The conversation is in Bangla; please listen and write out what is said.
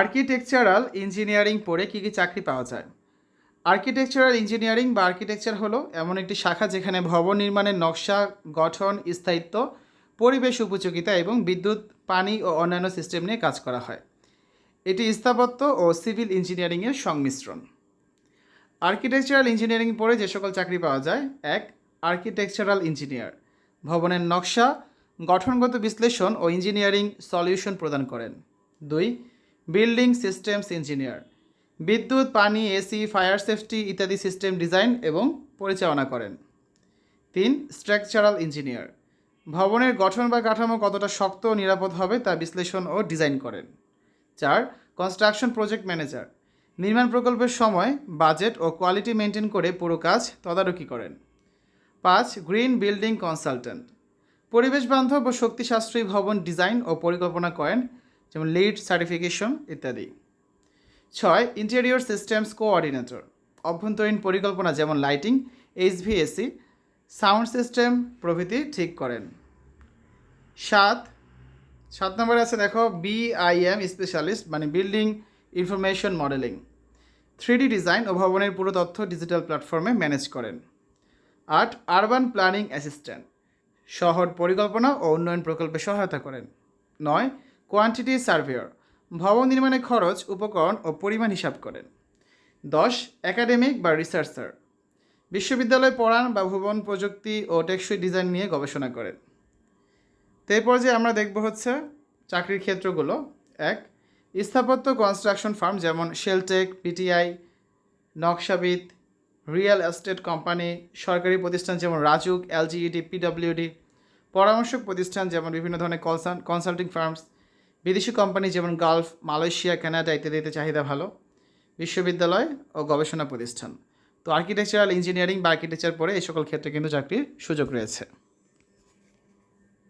আর্কিটেকচারাল ইঞ্জিনিয়ারিং পড়ে কী কী চাকরি পাওয়া যায়? আর্কিটেকচারাল ইঞ্জিনিয়ারিং বা আর্কিটেকচার হলো এমন একটি শাখা যেখানে ভবন নির্মাণের নকশা, গঠন, স্থায়িত্ব, পরিবেশ উপযোগিতা এবং বিদ্যুৎ, পানি ও অন্যান্য সিস্টেম নিয়ে কাজ করা হয়। এটি স্থাপত্য ও সিভিল ইঞ্জিনিয়ারিংয়ের সংমিশ্রণ। আর্কিটেকচারাল ইঞ্জিনিয়ারিং পড়ে যে সকল চাকরি পাওয়া যায়, এক, আর্কিটেকচারাল ইঞ্জিনিয়ার। ভবনের নকশা, গঠনগত বিশ্লেষণ ও ইঞ্জিনিয়ারিং সলিউশন প্রদান করেন। দুই বিল্ডিং সিস্টেমস ইঞ্জিনিয়ার। বিদ্যুৎ, পানি, এসি, ফায়ার সেফটি ইত্যাদি সিস্টেম ডিজাইন এবং পরিচালনা করেন। তিন, স্ট্রাকচারাল ইঞ্জিনিয়ার। ভবনের গঠন বা কাঠামো কতটা শক্ত ও নিরাপদ হবে তা বিশ্লেষণ ও ডিজাইন করেন। চার, কনস্ট্রাকশন প্রজেক্ট ম্যানেজার। নির্মাণ প্রকল্পের সময় বাজেট ও কোয়ালিটি মেনটেন করে পুরো কাজ তদারকি করেন। পাঁচ, গ্রিন বিল্ডিং কনসালট্যান্ট পরিবেশ বান্ধব ও শক্তি সাশ্রয়ী ভবন ডিজাইন ও পরিকল্পনা করেন যেমন লিড সার্টিফিকেশন ইত্যাদি। ছয় ইন্টেরিয়র সিস্টেমস কোঅর্ডিনেটর অভ্যন্তরীণ পরিকল্পনা যেমন লাইটিং এইচভিএসি সাউন্ড সিস্টেম প্রভৃতি ঠিক করেন। সাত সাত নম্বরে আছে দেখো বিআইএম স্পেশালিস্ট মানে building information modelling three design ও ভবনের পুরো তথ্য ডিজিটাল প্ল্যাটফর্মে ম্যানেজ করেন। আট আরবান প্ল্যানিং অ্যাসিস্ট্যান্ট শহর পরিকল্পনা ও উন্নয়ন প্রকল্পে সহায়তা করেন। নয় কোয়ান্টিটি সার্ভেয়র ভবন নির্মাণে খরচ, উপকরণ ও পরিমাণ হিসাব করেন। দশ একাডেমিক বা রিসার্চার বিশ্ববিদ্যালয়ে পড়ান বা ভবন প্রযুক্তি ও টেকসই ডিজাইন নিয়ে গবেষণা করেন। তো এরপর যে আমরা দেখব হচ্ছে চাকরির ক্ষেত্রগুলো। এক, স্থাপত্য কনস্ট্রাকশন ফার্ম যেমন শেলটেক পিটিআই নকশাবিদ রিয়েল এস্টেট কোম্পানি সরকারি প্রতিষ্ঠান যেমন রাজুক এলজিইডি পিডব্লিউডি পরামর্শক প্রতিষ্ঠান যেমন বিভিন্ন ধরনের কনসাল কনসাল্টিং ফার্মস বিদেশি কোম্পানি যেমন গালফ, মালয়েশিয়া, কানাডা ইত্যাদিতে চাহিদা ভালো, বিশ্ববিদ্যালয় ও গবেষণা প্রতিষ্ঠান। তো আর্কিটেকচারাল ইঞ্জিনিয়ারিং বা আর্কিটেকচার পড়ে এই সকল ক্ষেত্রে কিন্তু চাকরির সুযোগ রয়েছে।